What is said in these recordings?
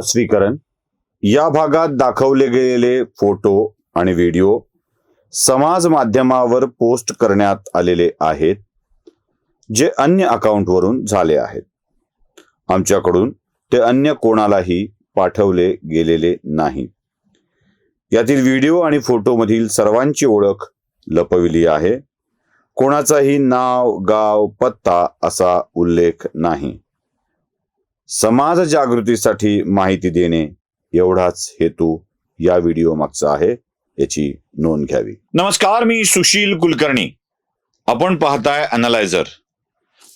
स्वीकरण या भागात दाखवले गेलेले फोटो आणि व्हिडिओ समाज माध्यमावर पोस्ट करण्यात आलेले आहेत जे अन्य अकाउंटवरून झाले आहेत. आमच्याकडून ते अन्य कोणालाही पाठवले गेलेले नाही. यातील व्हिडिओ आणि फोटोमधील सर्वांची ओळख लपविली आहे. कोणाचाही नाव गाव पत्ता असा उल्लेख नाही. समाज जागृतीसाठी माहिती देणे एवढाच हेतू या व्हिडिओ मागचा आहे याची नोंद घ्यावी. नमस्कार मी सुशील कुलकर्णी. आपण पाहताय अनालायझर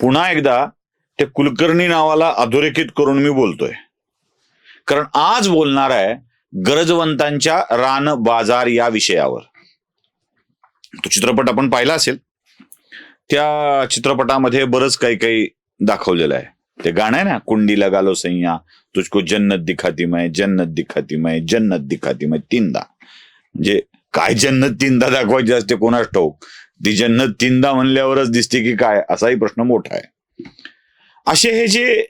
पुन्हा एकदा त्या कुलकर्णी नावाला अधोरेखित करून मी बोलतोय. कारण आज बोलणार आहे गरजवंतांच्या रान बाजार या विषयावर. तो चित्रपट आपण पाहिला असेल. त्या चित्रपटामध्ये बरंच काही काही दाखवलेलं आहे. ते गाणं आहे ना कुंडी लगालो सैया तुझको जन्नत दिखाती मैं जन्नत दिखाती मैं जन्नत दिखाती मैं तीनदा. म्हणजे काय जन्नत तीनदा दाखवायची असते कोणास ठाऊक? ती जन्नत तीनदा म्हणल्यावरच दिसते की काय? असाही प्रश्न मोठा आहे. असे हे जे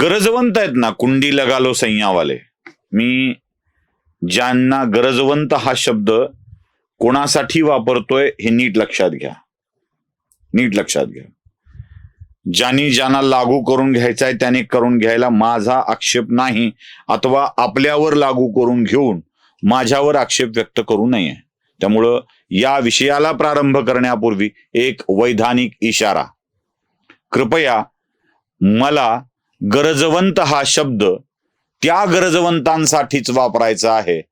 गरजवंत आहेत ना कुंडी लगालो सैयावाले मी ज्यांना गरजवंत हा शब्द कोणासाठी वापरतोय हे नीट लक्षात घ्या. नीट लक्षात घ्या. ज्यांनी ज्यांना लागू करून घ्यायचा आहे त्याने करून घ्यायला माझा आक्षेप नाही अथवा आपल्यावर लागू करून घेऊन माझ्यावर आक्षेप व्यक्त करू नये. त्यामुळं या विषयाला प्रारंभ करण्यापूर्वी एक वैधानिक इशारा. कृपया मला गरजवंत हा शब्द त्या गरजवंतांसाठीच वापरायचा आहे.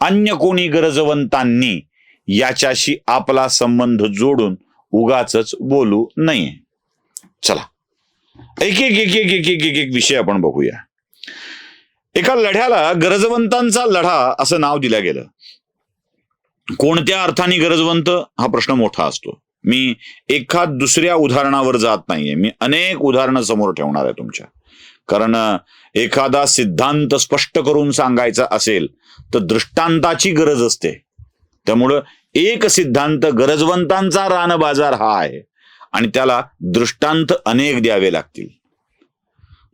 अन्य कोणी गरजवंतांनी याच्याशी आपला संबंध जोडून उगाच बोलू नये. चला. एक एक एक एक एक एक एक विषय आपण बघूया. एका लढ्याला गरजवंतांचा लढा असं नाव दिल्या गेलं. कोणत्या अर्थाने गरजवंत? हा प्रश्न मोठा असतो. मी एखाद दुसऱ्या उदाहरणावर जात नाहीये. मी अनेक उदाहरणं समोर ठेवणार आहे तुमच्या. कारण एखादा सिद्धांत स्पष्ट करून सांगायचा असेल तर दृष्टांताची गरज असते. त्यामुळं एक सिद्धांत गरजवंतांचा रानबाजार हा आहे. आणि त्याला दृष्टांत अनेक द्यावे लागतील.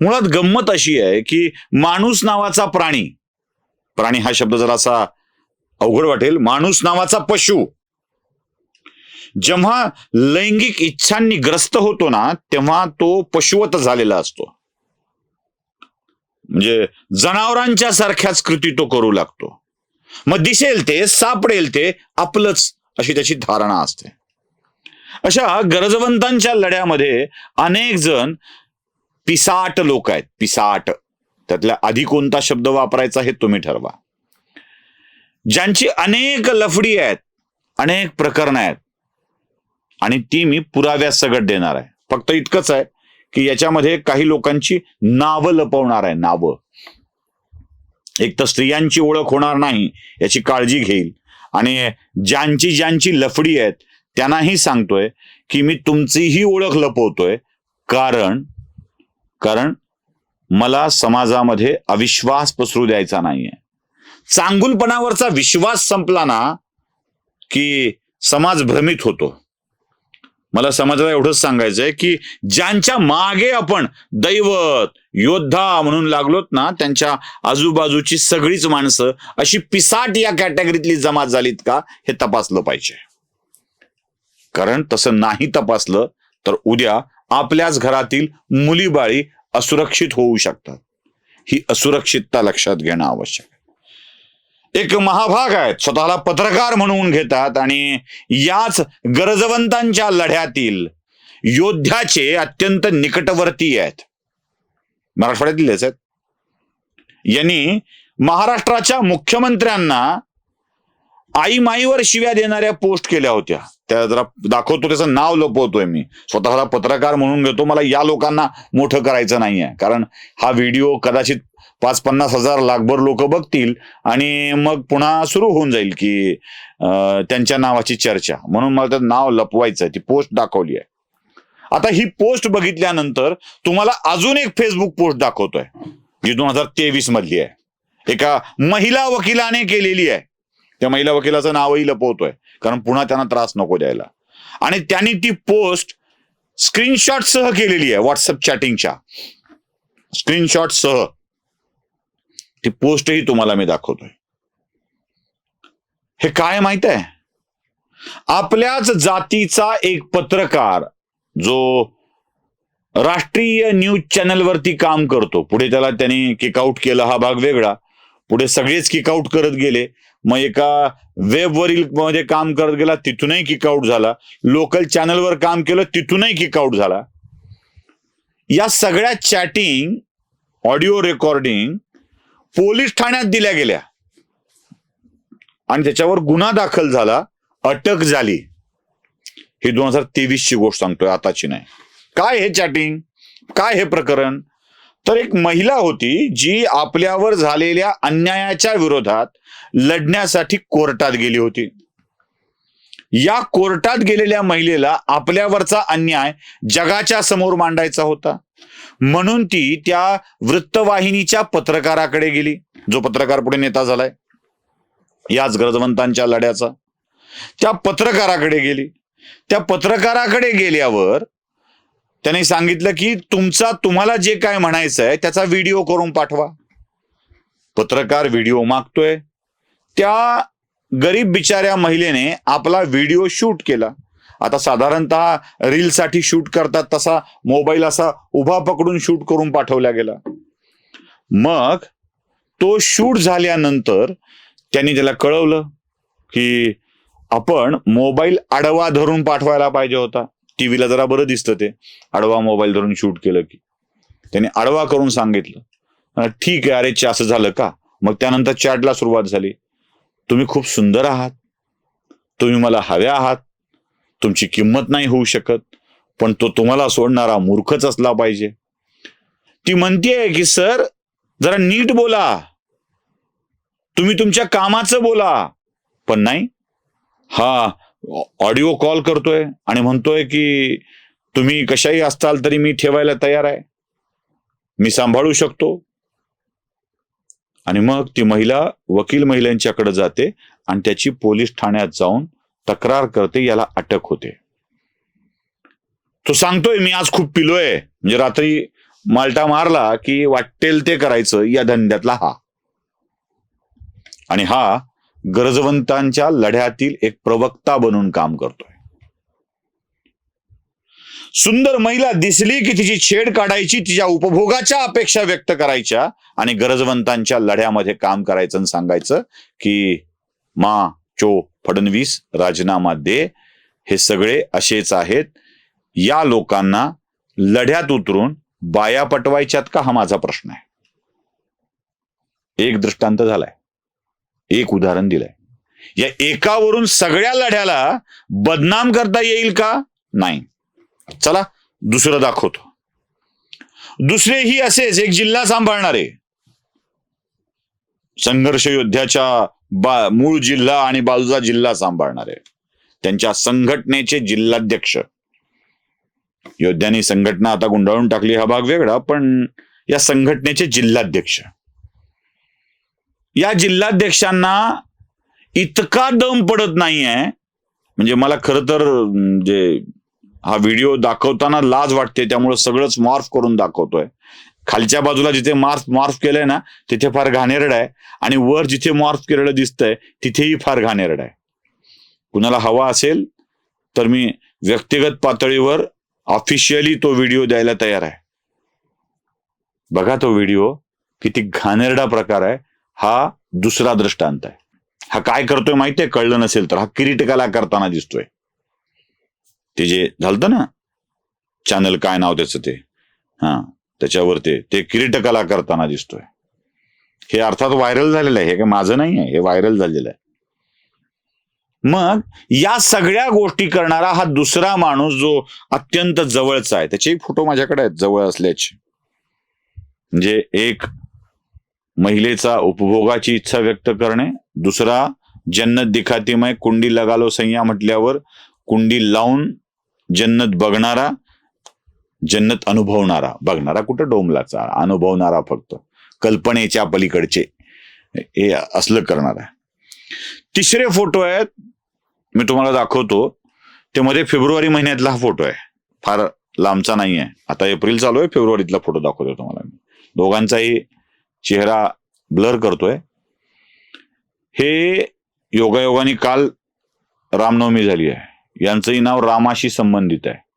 मुळात गंमत अशी आहे की माणूस नावाचा प्राणी प्राणी हा शब्द जरासा अवघड वाटेल माणूस नावाचा पशु. जेव्हा लैंगिक इच्छांनी ग्रस्त होतो ना तेव्हा तो पशुवत झालेला असतो. म्हणजे जनावरांच्या सारख्याच कृती तो करू लागतो. मग दिसेल ते सापडेल ते आपलंच अशी त्याची धारणा असते. अशा गरजवंतांच्या लढ्यामध्ये अनेक जण पिसाट लोक आहेत पिसाट. त्यातल्या आधी कोणता शब्द वापरायचा हे तुम्ही ठरवा. ज्यांची अनेक लफडी आहेत अनेक प्रकरणं आहेत आणि ती मी पुराव्या सगट देणार आहे. फक्त इतकंच आहे की याच्यामध्ये काही लोकांची नावं लपवणार आहे नावं. एक तर स्त्रियांची ओळख होणार नाही याची काळजी घेईल. आणि ज्यांची ज्यांची लफडी आहेत त्यांनाही सांगतोय की मी तुमचीही ओळख लपवतोय. कारण कारण मला समाजामध्ये अविश्वास पसरू द्यायचा नाहीये. चांगुलपणावरचा विश्वास संपला ना की समाज भ्रमित होतो. मला समाजाला एवढंच सांगायचंय की ज्यांच्या मागे आपण दैवत योद्धा म्हणून लागलोत ना त्यांच्या आजूबाजूची सगळीच माणसं अशी पिसाट या कॅटेगरीतली जमा झालीत का हे तपासलं पाहिजे. कारण तसं नाही तपासलं तर उद्या आपल्याच घरातील मुलीबाळी असुरक्षित होऊ शकतात. ही असुरक्षितता लक्षात घेणं आवश्यक आहे. एक महाभाग आहेत. स्वतःला पत्रकार म्हणून घेतात आणि याच गरजवंतांच्या लढ्यातील योद्ध्याचे अत्यंत निकटवर्ती आहेत. मराठवाड्यातीलच आहेत यांनी महाराष्ट्राच्या मुख्यमंत्र्यांना आई माईवर शिव्या देणाऱ्या पोस्ट केल्या होत्या. त्या जरा दाखवतो त्याचं नाव लपवतोय मी. स्वतःला पत्रकार म्हणून घेतो मला या लोकांना मोठं करायचं नाहीये. कारण हा व्हिडिओ कदाचित पाच पन्नास हजार लाखभर लोक बघतील आणि मग पुन्हा सुरू होऊन जाईल की त्यांच्या नावाची चर्चा. म्हणून मला त्यात नाव लपवायचं आहे. ती पोस्ट दाखवली आहे. आता ही पोस्ट बघितल्यानंतर तुम्हाला अजून एक फेसबुक पोस्ट दाखवतोय जी दोन हजार तेवीस मधली आहे. एका महिला वकिलाने केलेली आहे. त्या महिला वकिलाचं नावही लपवतोय. कारण पुन्हा त्यांना त्रास नको द्यायला. आणि त्यांनी ती पोस्ट स्क्रीनशॉट सह केलेली आहे व्हॉट्सअप चॅटिंगच्या स्क्रीनशॉट सह. ती पोस्टही तुम्हाला मी दाखवतोय. हे काय माहीत आहे? आपल्याच जातीचा एक पत्रकार जो राष्ट्रीय न्यूज चॅनलवरती काम करतो. पुढे त्याला त्यांनी किकआउट केलं हा भाग वेगळा. पुढे सगळेच किकआउट करत गेले. मग एका वेबवरील मध्ये काम करत गेला तिथूनही किकआउट झाला. लोकल चॅनलवर काम केलं तिथूनही किकआउट झाला. या सगळ्या चॅटिंग ऑडिओ रेकॉर्डिंग पोलीस ठाण्यात दिल्या गेल्या. आणि त्याच्यावर गुन्हा दाखल झाला अटक झाली. ही दोन हजार तेवीस ची गोष्ट सांगतोय आताची नाही. काय हे चॅटिंग काय हे प्रकरण? तर एक महिला होती जी आपल्यावर झालेल्या अन्यायाच्या विरोधात लढण्यासाठी कोर्टात गेली होती. या कोर्टात गेलेल्या महिलेला आपल्यावरचा अन्याय जगाच्या समोर मांडायचा होता. म्हणून ती त्या वृत्तवाहिनीच्या पत्रकाराकडे गेली. जो पत्रकार पुढे नेता झालाय. याच गरजवंतांच्या लढ्याचा. त्या पत्रकाराकडे गेली. त्या पत्रकाराकडे गेल्यावर त्याने सांगितलं की तुमचा तुम्हाला जे काय म्हणायचं आहे त्याचा व्हिडिओ करून पाठवा. पत्रकार व्हिडिओ मागतोय. त्या गरीब बिचाऱ्या महिलेने आपला व्हिडिओ शूट केला. आता साधारणतः रीलसाठी शूट करतात तसा मोबाईल असा उभा पकडून शूट करून पाठवला गेला. मग तो शूट झाल्यानंतर त्यांनी त्याला कळवलं की आपण मोबाईल आडवा धरून पाठवायला पाहिजे होता. टीव्हीला जरा बरं दिसतं ते. आडवा मोबाईल धरून शूट केलं की. त्यांनी आडवा करून सांगितलं. ठीक आहे अरे असं झालं का? मग त्यानंतर चॅटला सुरुवात झाली. तुम्ही खूप सुंदर आहात. तुम्ही मला हव्या आहात. तुमची किंमत नाही होऊ शकत. पण तो तुम्हाला सोडणारा मूर्खच असला पाहिजे. ती म्हणतेय की सर जरा नीट बोला. तुम्ही तुमच्या कामाचं बोला. पण नाही. हा ऑडिओ कॉल करतोय आणि म्हणतोय की तुम्ही कशाही असताल तरी मी ठेवायला तयार आहे. मी सांभाळू शकतो. आणि मग ती महिला वकील महिलांच्याकडे जाते आणि त्याची पोलीस ठाण्यात जाऊन तक्रार करते याला अटक होते. तो सांगतोय मी आज खूप पिलोय. म्हणजे रात्री माल्टा मारला की वाटेल ते करायचं या धंद्यातला हा. आणि हा गरजवंतांच्या लढ्यातील एक प्रवक्ता बनून काम करतोय. सुंदर महिला दिसली की तिची छेड काढायची तिच्या उपभोगाच्या अपेक्षा व्यक्त करायच्या आणि गरजवंतांच्या लढ्यामध्ये काम करायचं आणि सांगायचं की मा चो फडणवीस राजीनामा दे. हे सगळे असेच आहेत. या लोकांना लढ्यात उतरून बाया पटवायच्यात का हा माझा प्रश्न आहे? एक दृष्टांत झालाय. एक उदाहरण दिलंय. या एकावरून सगळ्या लढ्याला बदनाम करता येईल का? नाही. चला दुसरं दाखवतो. दुसरेही असेच एक जिल्हा सांभाळणारे. संघर्ष योद्ध्याच्या बा मूळ जिल्हा आणि बाजूचा जिल्हा सांभाळणारे. त्यांच्या संघटनेचे जिल्हाध्यक्ष. योद्ध्यांनी संघटना आता गुंडाळून टाकली हा भाग वेगळा पण या संघटनेचे जिल्हाध्यक्ष. या जिल्हाध्यक्षांना इतका दम पडत नाहीये. म्हणजे मला खरं तर जे हा व्हिडिओ दाखवताना लाज वाटते त्यामुळे सगळंच मॉर्फ करून दाखवतोय. खालच्या बाजूला जिथे मार्फ मॉर्फ केलंय ना तिथे फार घाणेरड आहे. आणि वर जिथे मॉर्फ केलेलं दिसतंय तिथेही फार घाणेरड आहे. कुणाला हवा असेल तर मी व्यक्तिगत पातळीवर ऑफिशियली तो व्हिडिओ द्यायला तयार आहे. बघा तो व्हिडिओ किती घाणेरडा प्रकार आहे. हा दुसरा दृष्टांत आहे. हा काय करतोय माहितीये? कळलं नसेल तर. हा किरीटकाला करताना दिसतोय. ते जे झालतं ना चॅनल काय नाव त्याचं ते? हा त्याच्यावर ते ते करताना दिसतोय. हे अर्थात व्हायरल झालेलं आहे. हे काय माझं नाही आहे हे व्हायरल झालेलं आहे. मग या सगळ्या गोष्टी करणारा हा दुसरा माणूस जो अत्यंत जवळचा आहे त्याचेही फोटो माझ्याकडे आहेत जवळ असल्याचे. म्हणजे एक महिलेचा उपभोगाची इच्छा व्यक्त करणे. दुसरा जन्नत दिखातीमय कुंडी लगालो सय्या म्हटल्यावर कुंडी लावून जन्नत बघणारा जन्नत अनुभवणारा. बघणारा कुठं? डोंबलाचा. अनुभवणारा फक्त. कल्पनेच्या पलीकडचे. हे असलं करणारा. तिसरे फोटो आहेत. मी तुम्हाला दाखवतो. ते मध्ये फेब्रुवारी महिन्यातला हा फोटो आहे. फार लांबचा नाही आहे आता एप्रिल चालू आहे. फेब्रुवारीतला फोटो दाखवतो तुम्हाला मी. दोघांचाही चेहरा ब्लर करतोय. हे योगायोगाने काल रामनवमी झाली आहे. यांचंही नाव रामाशी संबंधित आहे.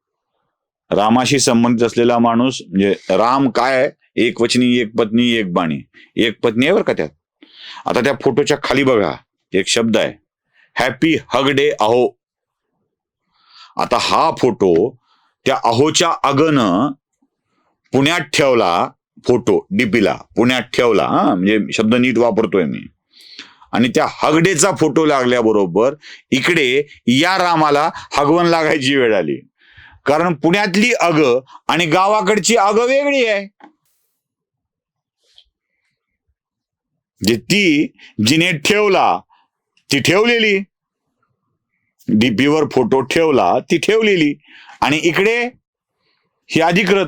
रामाशी संबंधित असलेला माणूस म्हणजे राम काय एक वचनी एक पत्नी एक बाणी. एक पत्नी आहे बरं का त्यात? आता त्या फोटोच्या खाली बघा. एक शब्द आहे. हॅपी हग डे अहो. आता हा फोटो त्या अहोच्या अगनं पुण्यात ठेवला. फोटो डीपीला पुण्यात ठेवला हा म्हणजे शब्द नीट वापरतोय मी. आणि त्या हगडेचा फोटो लागल्याबरोबर इकडे या रामाला हगवण लागायची वेळ आली. कारण पुण्यातली अग आणि गावाकडची अग वेगळी आहे. जे ती जिने ठेवला ती ठेवलेली. डीपीवर फोटो ठेवला ती ठेवलेली. आणि इकडे ही अधिकृत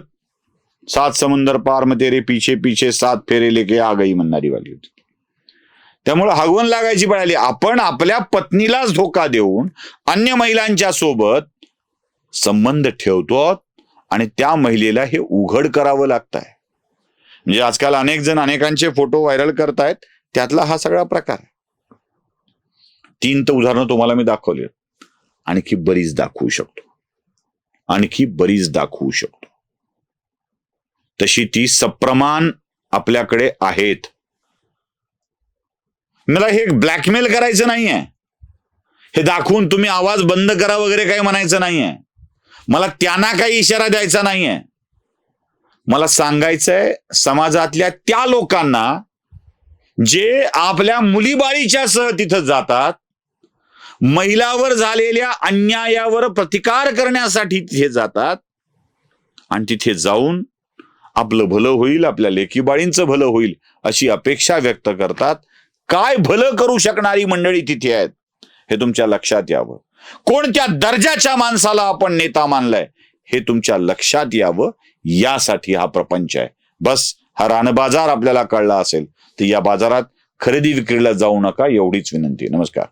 सात समुंदर पार मग तेरे पीछे पीछे सात फेरे लेके आ गई म्हणणारी वाली होती. त्यामुळे हगवण लागायची पळाली. आपण आपल्या पत्नीलाच धोका देऊन अन्य महिलांच्या सोबत संबंध ठेवतो आणि त्या महिलेला हे उघड करावं लागत आहे म्हणजे आजकाल अनेक जण अनेकांचे फोटो व्हायरल करतायत. त्यातला हा सगळा प्रकार आहे. तीन तर उदाहरणं तुम्हाला मी दाखवली आणखी बरीच दाखवू शकतो. आणखी बरीच दाखवू शकतो. तशी ती सप्रमाण आपल्याकडे आहेत. मला हे ब्लॅकमेल करायचं नाहीये. हे दाखवून तुम्ही आवाज बंद करा वगैरे काही म्हणायचं नाहीये. मला त्यांना काही इशारा द्यायचा नाहीये. मला सांगायचंय समाजातल्या त्या लोकांना जे आपल्या मुलीबाळीच्या सह तिथं जातात महिलावर झालेल्या अन्यायावर प्रतिकार करण्यासाठी तिथे जातात आणि तिथे जाऊन आपलं भलं होईल आपल्या लेखीबाळींचं भलं होईल अशी अपेक्षा व्यक्त करतात. काय भलं करू शकणारी मंडळी तिथे आहेत? हे तुमच्या लक्षात यावं. कोणत्या दर्जाच्या माणसाला आपण नेता मानलाय? हे तुमच्या लक्षात यावं. यासाठी हा प्रपंच आहे. बस हा रानबाजार आपल्याला कळला असेल. तर या बाजारात खरेदी विक्रीला जाऊ नका एवढीच विनंती. नमस्कार.